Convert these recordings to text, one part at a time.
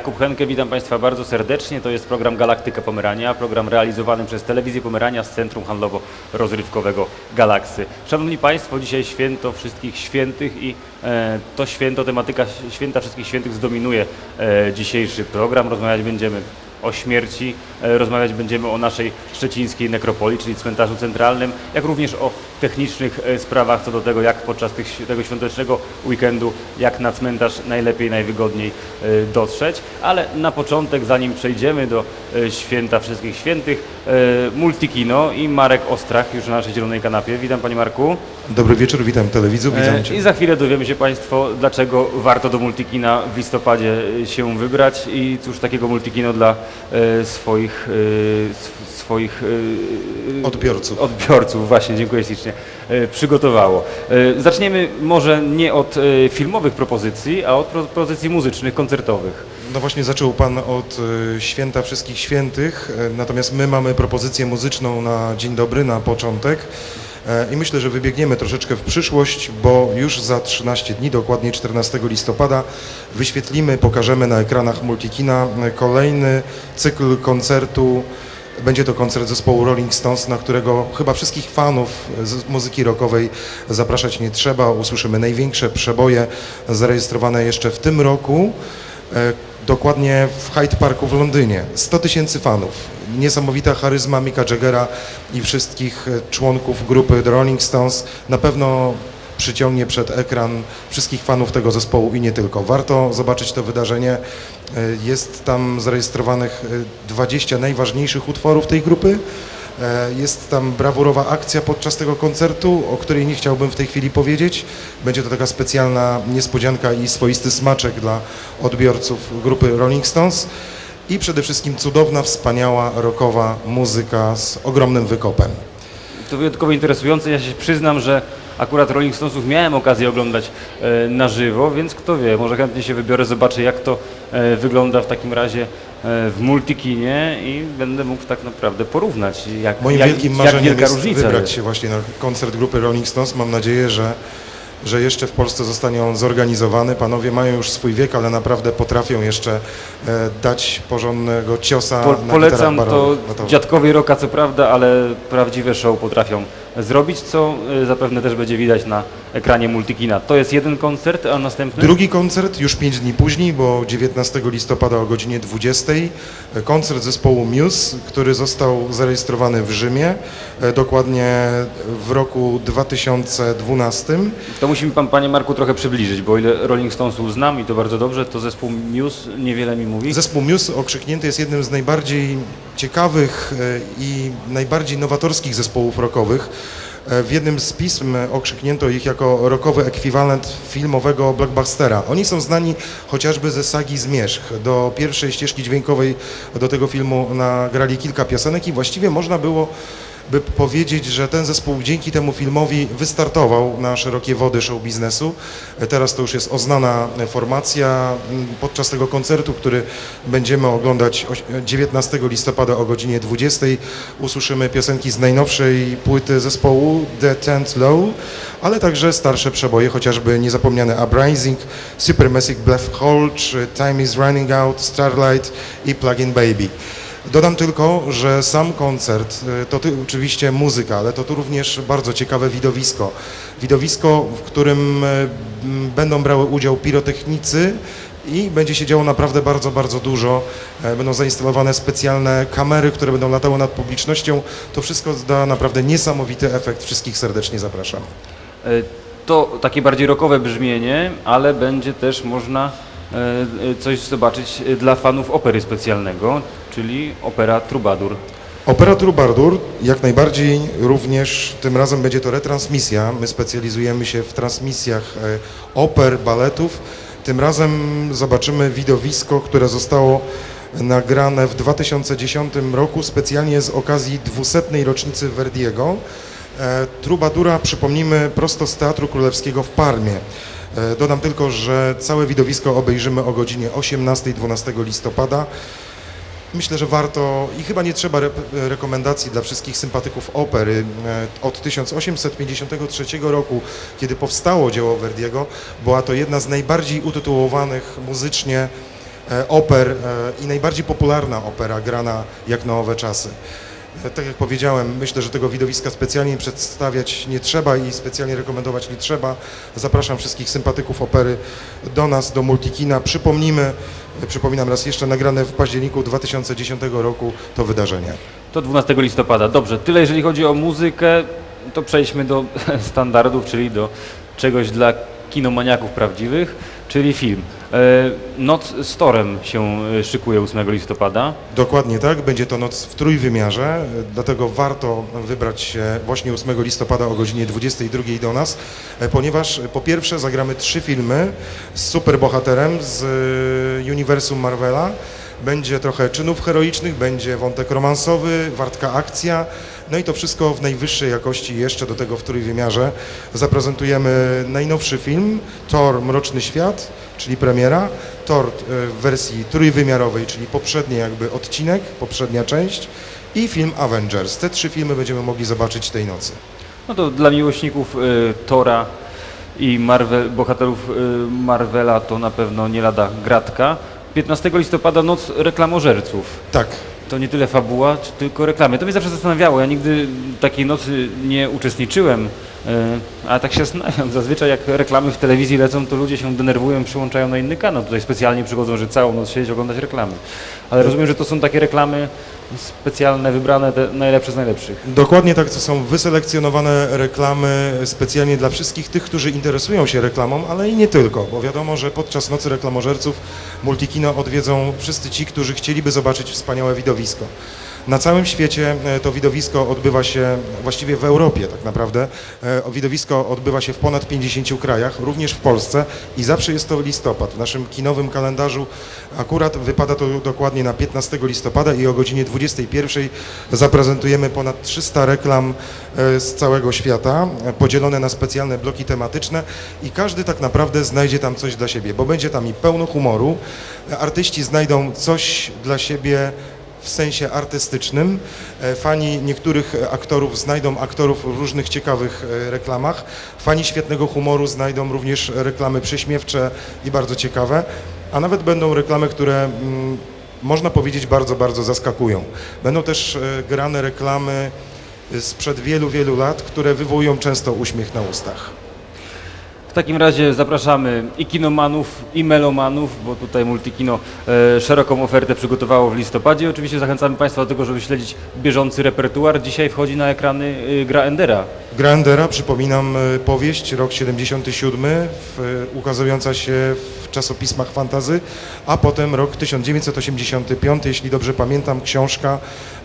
Kuchenkę. Witam Państwa bardzo serdecznie. To jest program Galaktyka Pomerania, program realizowany przez Telewizję Pomerania z Centrum Handlowo-Rozrywkowego Galaksy. Szanowni Państwo, dzisiaj święto wszystkich świętych i e, to święto, tematyka święta wszystkich świętych zdominuje e, dzisiejszy program. Rozmawiać będziemy o śmierci, e, rozmawiać będziemy o naszej szczecińskiej nekropolii, czyli cmentarzu centralnym, jak również o technicznych e, sprawach co do tego, jak podczas tego świątecznego weekendu, jak na cmentarz najlepiej, najwygodniej e, dotrzeć. Ale na początek, zanim przejdziemy do e, święta wszystkich świętych, Multikino i Marek Ostrach już na naszej zielonej kanapie. Witam Panie Marku. Dobry wieczór, witam telewidzów, witam Cię. I za chwilę dowiemy się Państwo, dlaczego warto do Multikina w listopadzie się wybrać i cóż takiego Multikino dla swoich, sw- swoich Odbiorców. odbiorców, właśnie, dziękuję ślicznie, e, przygotowało. E, Zaczniemy może nie od e, filmowych propozycji, a od propozycji muzycznych, koncertowych. No właśnie zaczął Pan od y, Święta Wszystkich Świętych, natomiast my mamy propozycję muzyczną na dzień dobry, na początek. E, I myślę, że wybiegniemy troszeczkę w przyszłość, bo już za 13 dni, dokładnie 14 listopada, wyświetlimy, pokażemy na ekranach Multikina kolejny cykl koncertu. Będzie to koncert zespołu Rolling Stones, na którego chyba wszystkich fanów muzyki rockowej zapraszać nie trzeba. Usłyszymy największe przeboje zarejestrowane jeszcze w tym roku. E, Dokładnie w Hyde Parku w Londynie. 100 tysięcy fanów. Niesamowita charyzma Micka Jaggera i wszystkich e, członków grupy The Rolling Stones na pewno przyciągnie przed ekran wszystkich fanów tego zespołu i nie tylko. Warto zobaczyć to wydarzenie. E, Jest tam zarejestrowanych e, 20 najważniejszych utworów tej grupy. E, Jest tam brawurowa akcja podczas tego koncertu, o której nie chciałbym w tej chwili powiedzieć. Będzie to taka specjalna niespodzianka i swoisty smaczek dla odbiorców grupy Rolling Stones. I przede wszystkim cudowna, wspaniała, rockowa muzyka z ogromnym wykopem. To wyjątkowo interesujące. Ja się przyznam, że akurat Rolling Stonesów miałem okazję oglądać e, na żywo, więc kto wie, może chętnie się wybiorę, zobaczę jak to e, wygląda w takim razie e, w multikinie i będę mógł tak naprawdę porównać, jak, Moim jak, wielkim jak marzeniem wielka jest różnica wybrać jest. się właśnie na koncert grupy Rolling Stones. Mam nadzieję, że, że jeszcze w Polsce zostanie on zorganizowany. Panowie mają już swój wiek, ale naprawdę potrafią jeszcze e, dać porządnego ciosa Po, na polecam to barowych. To dziadkowie roka co prawda, ale prawdziwe show potrafią zrobić, co e, zapewne też będzie widać na ekranie multikina. To jest jeden koncert, a następny? Drugi koncert już 5 dni później, bo 19 listopada o godzinie 20. e, Koncert zespołu Muse, który został zarejestrowany w Rzymie, e, dokładnie w roku 2012. To musi mi pan, panie Marku, trochę przybliżyć, bo o ile Rolling Stonesów znam i to bardzo dobrze, to zespół Muse niewiele mi mówi. Zespół Muse okrzyknięty jest jednym z najbardziej ciekawych e, i najbardziej nowatorskich zespołów rockowych. E, W jednym z pism okrzyknięto ich jako rockowy ekwiwalent filmowego blockbustera. Oni są znani chociażby ze sagi Zmierzch. Do pierwszej ścieżki dźwiękowej do tego filmu nagrali kilka piosenek i właściwie można było by powiedzieć, że ten zespół dzięki temu filmowi wystartował na szerokie wody show biznesu. Teraz to już jest oznana formacja. Podczas tego koncertu, który będziemy oglądać oś- 19 listopada o godzinie 20, usłyszymy piosenki z najnowszej płyty zespołu The Tent Low, ale także starsze przeboje, chociażby niezapomniane Uprising, Supermassive Black Hole, czy Time is Running Out, Starlight i Plug-in Baby. Dodam tylko, że sam koncert y, to ty, oczywiście muzyka, ale to tu również bardzo ciekawe widowisko. Widowisko, w którym y, będą brały udział pirotechnicy i będzie się działo naprawdę bardzo, bardzo dużo. E, Będą zainstalowane specjalne kamery, które będą latały nad publicznością. To wszystko da naprawdę niesamowity efekt. Wszystkich serdecznie zapraszam. E, To takie bardziej rockowe brzmienie, ale będzie też można coś zobaczyć e, dla fanów opery specjalnego, czyli opera Troubadour. Opera Troubadour jak najbardziej również tym razem będzie to retransmisja. My specjalizujemy się w transmisjach e, oper, baletów. Tym razem zobaczymy widowisko, które zostało nagrane w 2010 roku specjalnie z okazji 200. rocznicy Verdiego. E, Troubadoura przypomnimy prosto z Teatru Królewskiego w Parmie. E, Dodam tylko, że całe widowisko obejrzymy o godzinie 18-12 listopada. Myślę, że warto i chyba nie trzeba re rekomendacji dla wszystkich sympatyków opery. E, Od 1853 roku, kiedy powstało dzieło Verdiego, była to jedna z najbardziej utytułowanych muzycznie e, oper i najbardziej popularna opera grana jak na owe czasy. E, Tak jak powiedziałem, myślę, że tego widowiska specjalnie przedstawiać nie trzeba i specjalnie rekomendować nie trzeba. Zapraszam wszystkich sympatyków opery do nas, do Multikina. Przypomnijmy, e, przypominam raz jeszcze, nagrane w październiku 2010 roku to wydarzenie. To 12 listopada. Dobrze, tyle jeżeli chodzi o muzykę, to przejdźmy do standardów, czyli do czegoś dla kinomaniaków prawdziwych, czyli film. E, Noc z Torem się e, szykuje 8 listopada. Dokładnie tak, będzie to noc w trójwymiarze, e, dlatego warto wybrać się właśnie 8 listopada o godzinie 22 do nas, ponieważ po pierwsze zagramy trzy filmy z superbohaterem z uniwersum Marvela. Będzie trochę czynów heroicznych, będzie wątek romansowy, wartka akcja, no i to wszystko w najwyższej jakości jeszcze do tego w trójwymiarze. Zaprezentujemy najnowszy film, Thor Mroczny Świat, czyli premiera, Thor e, w wersji trójwymiarowej, czyli poprzedni jakby odcinek, poprzednia część i film Avengers. Te trzy filmy będziemy mogli zobaczyć tej nocy. No to dla miłośników e, Tora i Marvel, bohaterów e, Marvela to na pewno nie lada gratka. 15 listopada Noc Reklamożerców. Tak, To nie tyle fabuła, czy tylko reklamy. To mnie zawsze zastanawiało. Ja nigdy takiej nocy nie uczestniczyłem, e, ale tak się zastanawiam. Zazwyczaj jak reklamy w telewizji lecą, to ludzie się denerwują, przyłączają na inny kanał. Tutaj specjalnie przychodzą, że całą noc siedzieć, oglądać reklamy. Ale rozumiem, że to są takie reklamy specjalne, wybrane, te najlepsze z najlepszych. Dokładnie tak, to są wyselekcjonowane reklamy specjalnie dla wszystkich tych, którzy interesują się reklamą, ale i nie tylko, bo wiadomo, że podczas Nocy Reklamożerców Multikino odwiedzą wszyscy ci, którzy chcieliby zobaczyć wspaniałe widowisko. Na całym świecie e, to widowisko odbywa się, właściwie w Europie tak naprawdę, e, widowisko odbywa się w ponad 50 krajach, również w Polsce. I zawsze jest to listopad. W naszym kinowym kalendarzu akurat wypada to dokładnie na 15 listopada i o godzinie 21 zaprezentujemy ponad 300 reklam e, z całego świata, podzielone na specjalne bloki tematyczne i każdy tak naprawdę znajdzie tam coś dla siebie, bo będzie tam i pełno humoru, artyści znajdą coś dla siebie w sensie artystycznym. E, Fani niektórych e, aktorów znajdą aktorów w różnych ciekawych e, reklamach. Fani świetnego humoru znajdą również reklamy prześmiewcze i bardzo ciekawe, a nawet będą reklamy, które mm, można powiedzieć bardzo, bardzo zaskakują. Będą też grane reklamy sprzed wielu, wielu lat, które wywołują często uśmiech na ustach. Takim razie zapraszamy i kinomanów, i melomanów, bo tutaj Multikino e, szeroką ofertę przygotowało w listopadzie. Oczywiście zachęcamy Państwa do tego, żeby śledzić bieżący repertuar. Dzisiaj wchodzi na ekrany e, gra Endera. Grandera, przypominam, e, powieść, rok 77, w, ukazująca się w czasopismach fantazy, a potem rok 1985, jeśli dobrze pamiętam, książka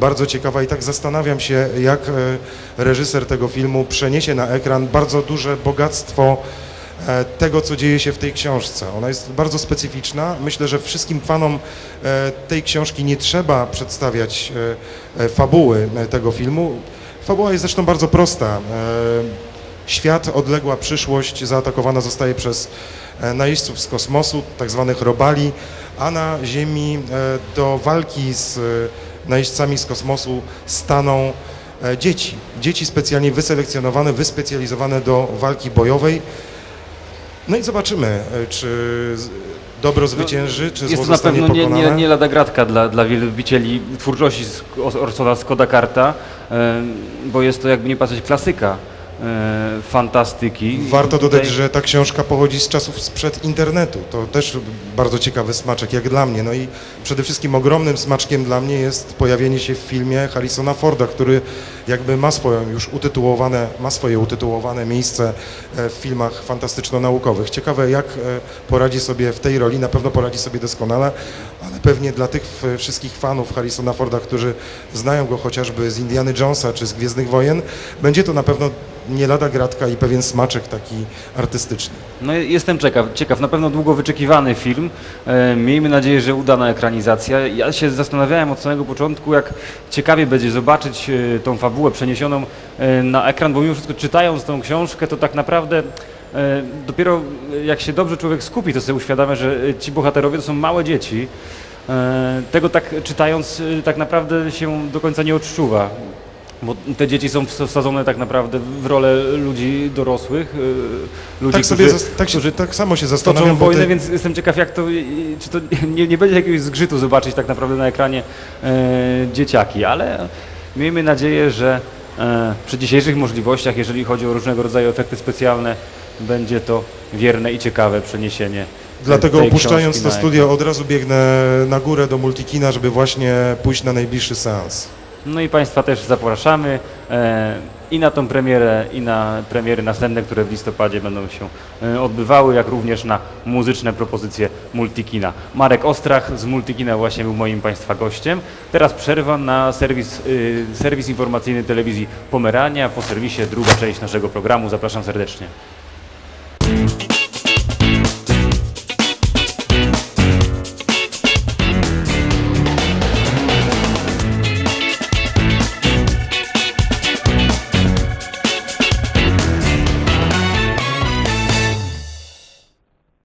bardzo ciekawa i tak zastanawiam się, jak e, reżyser tego filmu przeniesie na ekran bardzo duże bogactwo e, tego, co dzieje się w tej książce. Ona jest bardzo specyficzna. Myślę, że wszystkim fanom e, tej książki nie trzeba przedstawiać e, e, fabuły e, tego filmu. Fabuła jest zresztą bardzo prosta. E, Świat, odległa przyszłość zaatakowana zostaje przez e, najeźdźców z kosmosu, tak zwanych robali, a na Ziemi e, do walki z e, najeźdźcami z kosmosu staną e, dzieci. Dzieci specjalnie wyselekcjonowane, wyspecjalizowane do walki bojowej. No i zobaczymy, e, czy dobro zwycięży, czy Jest to na pewno nie, nie, nie lada gratka dla, dla wielbicieli twórczości z Orsona Skoda Karta, bo jest to jakby nie patrzeć klasyka fantastyki. Warto Tutaj- dodać, że ta książka pochodzi z czasów sprzed internetu. To też bardzo ciekawy smaczek, jak dla mnie. No i przede wszystkim ogromnym smaczkiem dla mnie jest pojawienie się w filmie Harrisona Forda, który jakby ma swoją już utytułowane, ma swoje utytułowane miejsce e, w filmach fantastyczno-naukowych. Ciekawe, jak e, poradzi sobie w tej roli. Na pewno poradzi sobie doskonale, ale pewnie dla tych wszystkich fanów Harrisona Forda, którzy znają go chociażby z Indiana Jonesa czy z Gwiezdnych Wojen, będzie to na pewno nie lada gratka i pewien smaczek taki artystyczny. No jestem ciekaw, ciekaw, na pewno długo wyczekiwany film. E, miejmy nadzieję, że udana ekranizacja. Ja się zastanawiałem od samego początku, jak ciekawie będzie zobaczyć e, tą fabułę przeniesioną e, na ekran, bo mimo wszystko czytając tą książkę, to tak naprawdę dopiero jak się dobrze człowiek skupi, to sobie uświadamia, że ci bohaterowie to są małe dzieci. Tego tak czytając tak naprawdę się do końca nie odczuwa. Bo te dzieci są wsadzone tak naprawdę w rolę ludzi dorosłych, y, ludzi, Tak, sobie którzy, tak, się, którzy tak samo się toczą zastanawiam, bo wojnę, te, więc jestem ciekaw, jak to, czy to nie, nie będzie jakiegoś zgrzytu zobaczyć tak naprawdę na ekranie e, dzieciaki, ale miejmy nadzieję, że e, przy dzisiejszych możliwościach, jeżeli chodzi o różnego rodzaju efekty specjalne, będzie to wierne i ciekawe przeniesienie dlatego tej opuszczając to studio od razu biegnę na górę do Multikina, żeby właśnie pójść na najbliższy seans. No i Państwa też zapraszamy e, i na tą premierę, i na premiery następne, które w listopadzie będą się e, odbywały, jak również na muzyczne propozycje Multikina. Marek Ostrach z Multikina właśnie był moim Państwa gościem. Teraz przerwa na serwis, y, serwis informacyjny telewizji Pomerania. Po serwisie druga część naszego programu. Zapraszam serdecznie.